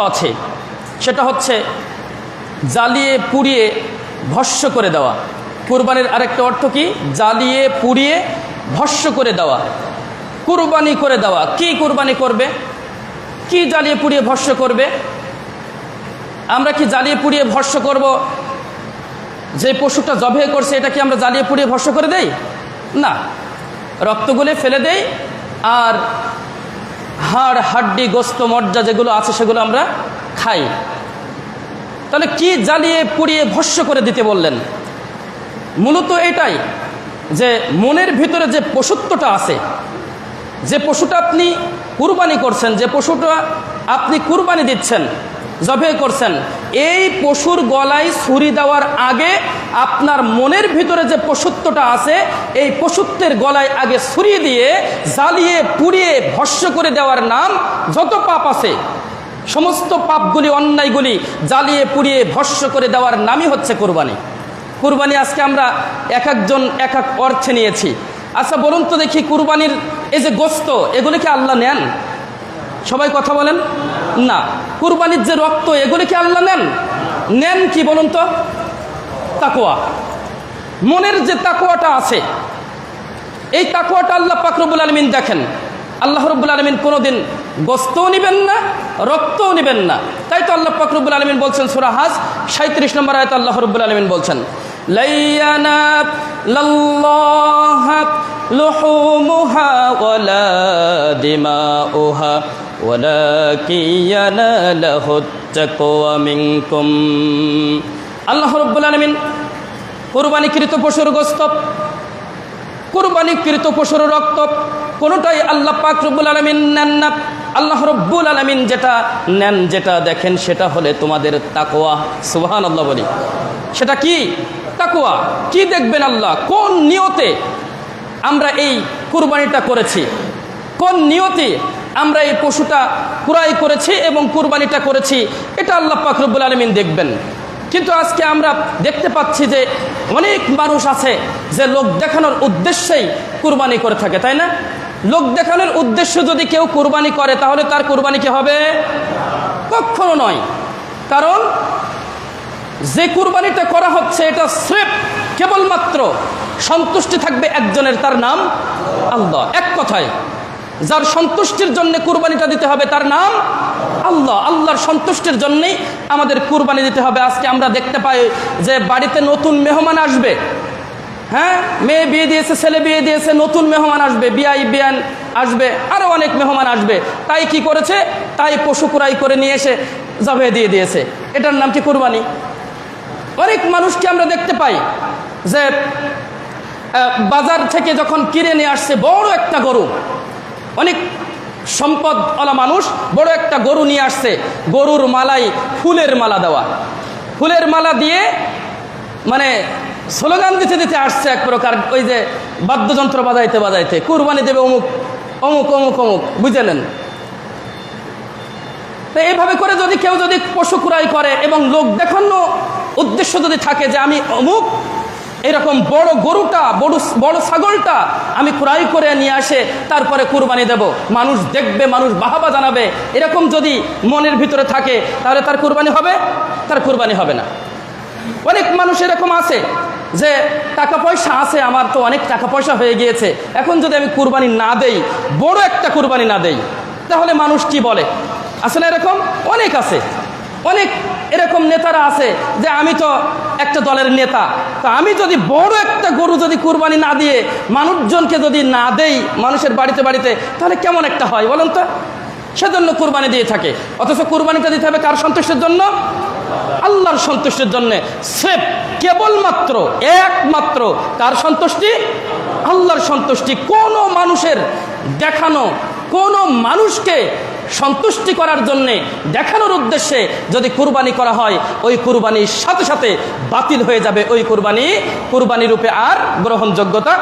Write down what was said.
আছে, সেটা হচ্ছে জ্বালিয়ে পুড়িয়ে ভস্য করে দেওয়া। কুরবানির আরেকটা অর্থ কি? জ্বালিয়ে পুড়িয়ে ভস্য করে দেওয়া। কুরবানি করে দেওয়া। কি কুরবানি করবে? কি জ্বালিয়ে পুড়িয়ে ভস্য করবে? আমরা কি জ্বালিয়ে পুড়িয়ে ভস্য করব? যে পশুটা জবে করছে, এটা কি আমরা জ্বালিয়ে পুড়িয়ে ভস্য করে দেই? না। রক্তগুলে ফেলে দেই, আর হাড়, হাড্ডি, গোস্ত, মজ্জা যেগুলো আছে সেগুলো আমরা খাই। তাহলে কি জ্বালিয়ে, পুড়িয়ে, ভস্য করে দিতে বললেন? মূলত এটাই যে মনের ভিতরে যে পশুত্বটা আছে, যে পশুটা আপনি কুরবানি করছেন, যে পশুটা আপনি কুরবানি দিচ্ছেন জবে করছেন, এই পশুর গলায় ছুরি দেওয়ার আগে আপনার মনের ভিতরে যে পশুত্বটা আছে, এই পশুত্বের গলায় আগে ছুরি দিয়ে, জ্বালিয়ে, পুড়িয়ে, ভস্য করে দেওয়ার নাম যত পাপ আছে, সমস্ত পাপগুলি, অন্যায়গুলি জ্বালিয়ে, পুড়িয়ে, ভস্য করে দেওয়ার নামই হচ্ছে কোরবানি। কুরবানি আজকে আমরা এক একজন, এক এক অর্থে নিয়েছি। আচ্ছা বলুন তো দেখি কুরবানির এই যে গোস্ত, এগুলি কি আল্লাহ নেন? সবাই কথা বলেন? না। কুরবানির যে রক্ত, এগুলি কি আল্লাহ নেন? নেন কি বলুন তো? তাকোয়া মনের যে তাকোয়াটা আছে, এই তাকোয়াটা আল্লাহ পাকরবুল আলমিন দেখেন। আল্লাহ রব্বুল আলমিন কোনোদিন গোস্তও নেবেন না, রক্তও নেবেন না। তাই তো আল্লাহ পাকরবুল আলমিন বলছেন সুরাহাজ সাঁত্রিশ নম্বর আয়ত আল্লাহ রব্বুল আলমিন বলছেন মিনকুম। আল্লাহ রব্বুল আলমিন কোরবানিকৃত পশুর গোস্ত, কোরবানিকৃত পশুর রক্ত, কোনোটাই আল্লাহ পাক রব্বুল আলমিন নেন না। আল্লাহ রব্বুল আলমিন যেটা নেন, যেটা দেখেন, সেটা হলে তোমাদের তাকোয়া সুবাহান আল্লাহ বলি। সেটা কি? তাকোয়া কি দেখবেন আল্লাহ? কোন নিয়তে আমরা এই কুরবানিটা করেছি? কোন নিয়তে আমরা এই পশুটা কুরাই করেছি এবং কুরবানিটা করেছি? এটা আল্লাহ পাক রব্বুল আলমিন দেখবেন। কিন্তু আজকে আমরা দেখতে পাচ্ছি যে অনেক মানুষ আছে যে লোক দেখানোর উদ্দেশ্যেই কুরবানি করে থাকে, তাই না? লোক দেখানোর উদ্দেশ্য যদি কেউ কুরবানি করে, তাহলে তার কুরবানি কি হবে? কখনো নয়। কারণ যে কুরবানিটা করা হচ্ছে, এটা স্রেফ কেবলমাত্র সন্তুষ্টি থাকবে একজনের, তার নাম আল্লাহ। এক কথায় যার সন্তুষ্টির জন্য কুরবানিটা দিতে হবে তার নাম আল্লাহ। আল্লাহর সন্তুষ্টির জন্যই আমাদের কুরবানি দিতে হবে। আজকে আমরা দেখতে পাই যে বাড়িতে নতুন মেহমান আসবে। হ্যাঁ? মেয়ে বিয়ে দিয়েছে, ছেলে বিয়ে দিয়েছে, নতুন মেহমান আসবে, বিয়াই বিয়ান আসবে আরও অনেক মেহমান আসবে। তাই কি করেছে? তাই পশু কুরাই করে নিয়ে এসে জবে দিয়ে দিয়েছে। এটার নাম কি কুরবানি? অনেক মানুষকে আমরা দেখতে পাই যে বাজার থেকে যখন কিনে নিয়ে আসছে, বড় একটা গরু। অনেক সম্পদ সম্পদওয়ালা মানুষ, বড় একটা গরু নিয়ে আসছে। গরুর মালাই ফুলের মালা দেওয়া। ফুলের মালা দিয়ে মানে স্লোগান দিতে দিতে আসছে এক প্রকার, ওই যে বাদ্যযন্ত্র বাজাইতে বাজাইতে। কুরবানি দেবে অমুক অমুক অমুক অমুক, বুঝলেন? তো এইভাবে করে যদি কেউ যদি পশু কুরাই করে এবং লোক দেখানো উদ্দেশ্য যদি থাকে যে আমি অমুক এরকম বড় গরুটা, বড় বড় ছাগলটা আমি ক্রয় করে নিয়ে আসে, তারপরে কুরবানি দেব। মানুষ দেখবে, মানুষ বাহাবা জানাবে। এরকম যদি মনের ভিতরে থাকে, তাহলে তার কুরবানি হবে, তার কুরবানি হবে না। অনেক মানুষ এরকম আছে যে, টাকা পয়সা আছে, আমার তো অনেক টাকা পয়সা হয়ে গিয়েছে। এখন যদি আমি কুরবানি না দেই, বড় একটা কুরবানি না দেই, তাহলে মানুষ কি বলে? আসলে এরকম? অনেক আছে। অনেক এরকম নেতারা আছে যে আমি তো একটা দলের নেতা। তো আমি যদি বড় একটা গরু যদি কুরবানি না দিয়ে মানুষজনকে যদি না দেই মানুষের বাড়িতে বাড়িতে, তাহলে কেমন একটা হয় বলুন তো? সেজন্য কুরবানি দিয়ে থাকে। অথচ কুরবানিটা দিতে হবে কার সন্তুষ্টের জন্য? আল্লাহর সন্তুষ্টির জন্য। সেফ, কেবলমাত্র, একমাত্র কার সন্তুষ্টি? আল্লাহর সন্তুষ্টি। কোনো মানুষের দেখানো, কোনো মানুষকে সন্তুষ্টি করার জন্যে দেখানোর উদ্দেশ্যে যদি কুরবানি করা হয়, ওই কুরবানির সাথে সাথে বাতিল হয়ে যাবে, ওই কুরবানি কুরবানি রূপে আর গ্রহণযোগ্যতা